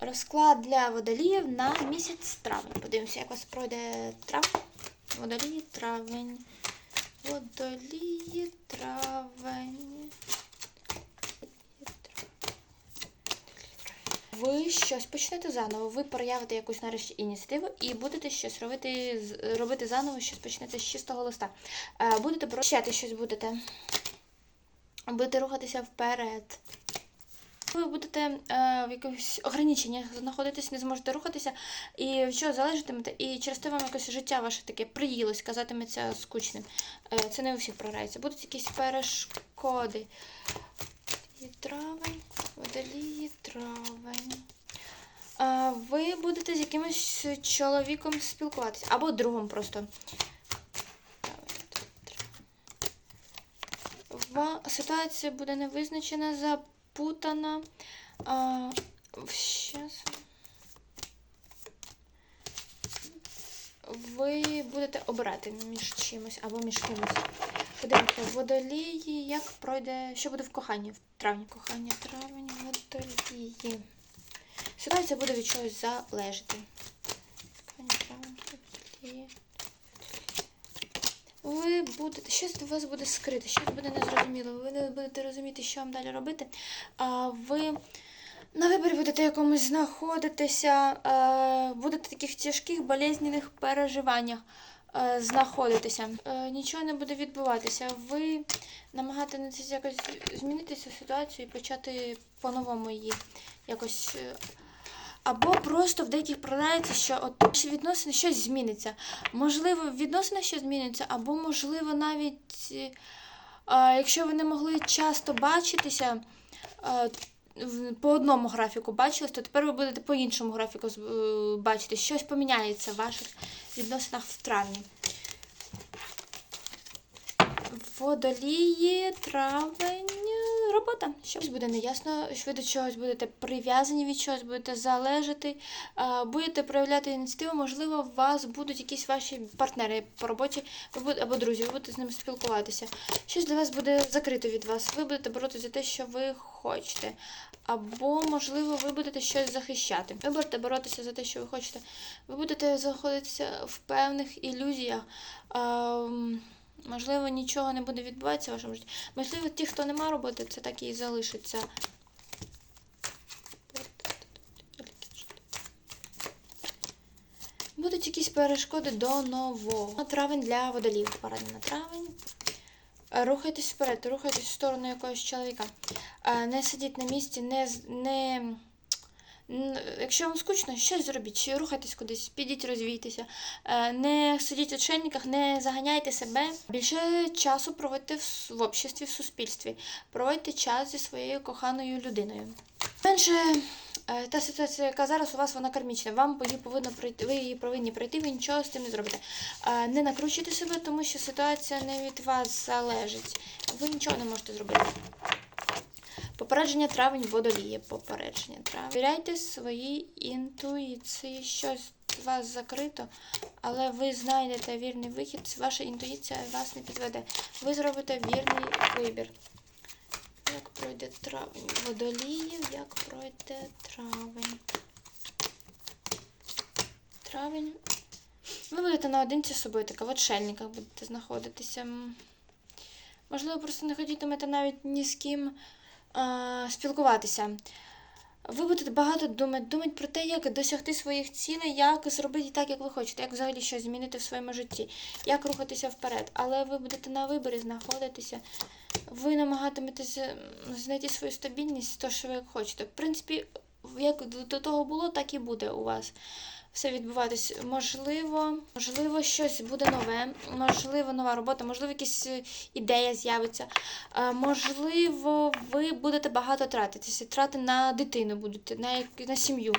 Розклад для водоліїв на місяць травень. Подивимося, як у вас пройде травень. Водолії, травень. Водолії, травень. Ви щось почнете заново, ви проявите якусь нарешті ініціативу і будете щось робити, робити заново, щось почнете з чистого листа. Е, Будете прощати щось будете. Будете рухатися вперед. Ви будете е, в якихось ограниченнях знаходитись, не зможете рухатися, і від чого залежатимете, і через те вам якось життя ваше таке приїлось, казатиметься скучним. Е, це не у всіх програється. Будуть якісь перешкоди. І травень, водолії, травень. Ви будете з якимось чоловіком спілкуватися. Або другом просто. Ситуація буде невизначена, запутана. А, щас. Ви будете обирати між чимось або між кимось. Подивіться, водолії, як пройде. Що буде в коханні? В травні кохання, травень, водолії. Ситуація буде від чогось залежати. Кохання, травень, водолії. Ви будете, щось у вас буде скрите, щось буде незрозуміло. Ви не будете розуміти, що вам далі робити. А ви на виборі будете якомусь знаходитися, е, будете в таких тяжких болезненних переживаннях е, знаходитися. Е, нічого не буде відбуватися. Ви намагатиметеся якось змінити цю ситуацію і почати по-новому її якось. Е, або просто в деяких програється, що от ваші відносини щось зміниться. Можливо, в відносинах щось зміниться, або, можливо, навіть е, а, якщо ви не могли часто бачитися, а, по одному графіку бачились, то тепер ви будете по іншому графіку е, бачити. Щось поміняється в ваших відносинах в травні. Водолії, травень, е, робота. Щось буде неясно, що ви до чогось будете прив'язані від чогось, будете залежати, будете проявляти ініціативу, можливо, у вас будуть якісь ваші партнери по роботі або друзі, ви будете з ними спілкуватися. Щось для вас буде закрито від вас. Ви будете боротися за те, що ви хочете. Або, можливо, ви будете щось захищати. Ви будете боротися за те, що ви хочете. Ви будете знаходитися в певних ілюзіях. Можливо, нічого не буде відбуватися в вашому житті. Можливо, ті, хто не має роботи, це так і залишиться. Будуть якісь перешкоди до нового. Травень для водолів. Парадна на травень. Рухайтесь вперед, рухайтесь в сторону якогось чоловіка. Е, Не сидіть на місці, не, не... Якщо вам скучно, щось зробіть, рухайтесь кудись, підіть, розвійтеся. Е, Не сидіть в отшельниках, не заганяйте себе. Більше часу проводьте в, обществі, в суспільстві. Проводьте час зі своєю коханою людиною. Менше е, та ситуація, яка зараз у вас вона кармічна. Вам її повинно пройти, ви її повинні пройти, ви нічого з тим не зробите. Е, Не накручуйте себе, тому що ситуація не від вас залежить. Ви нічого не можете зробити. Попередження травень водоліє. Попередження травень. Віряйте своїй інтуїції. Щось вас закрито, але ви знайдете вірний вихід. Ваша інтуїція вас не підведе. Ви зробите вірний вибір. Як пройде травень? Водоліїв, як пройде травень? Травень. Ви будете наодинці з собою, така в отшельниках будете знаходитися. Можливо, просто не хотітимете навіть ні з ким спілкуватися. Ви будете багато думати, думати про те, як досягти своїх цілей, як зробити так, як ви хочете, як взагалі щось змінити в своєму житті, як рухатися вперед. Але ви будете на виборі знаходитися. Ви намагатиметеся знайти свою стабільність, то, що ви хочете. В принципі, як до того було, так і буде у вас все відбуватись. Можливо, можливо, щось буде нове, можливо, нова робота, можливо, якась е, ідея з'явиться. Е, Можливо, ви будете багато тратитися. Трати на дитину будете, на, на сім'ю.